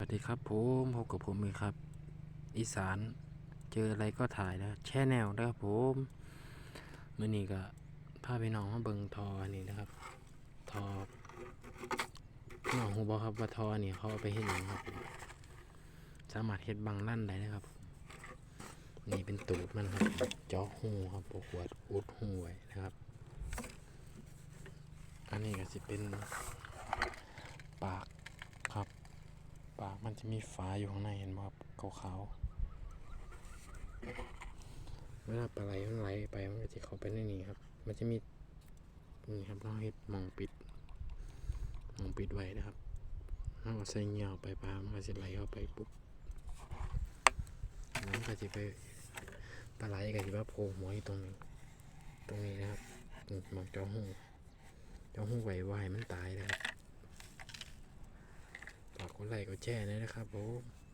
สวัสดีครับผมพบกับผมอีกครับ อีสานเจออะไรก็ถ่ายนะแช่แนวนะครับผมมื่อนี้ก็พาพี่น้องมาเบิงทออันนี้นะครับ ทอพี่น้องหูบอกครับว่าทอนี่เขาเอาไปเห็นอย่างครับผมสามารถเฮ็ดบังลั่นได้นะครับ นี่เป็นตูดมันครับจาะหูครับปกวดอุดหูไว้นะครับ อันนี้ก็จะเป็นปากครับ ปาก มันจะมีฝาอยู่ข้างในเห็นไหมครับขาวๆเวลาปลาไหลมันไหลไปมันก็จะเข้าไปในนี้ครับ มันจะมีนี่ครับเราเฮ็ดมองปิดมองปิดไว้นะครับเราก็ใส่เหงี่ยวไปปลามันก็จะไหลเข้าไปปุ๊บมันก็จะไปปลาไหลก็จะว่าโผล่หัวอยู่ตรงนี้ตรงนี้นะครับมองจ้าหูจ้าหูไว้ไว้มันตายนะครับ ไลค์กดแชร์นะครับผม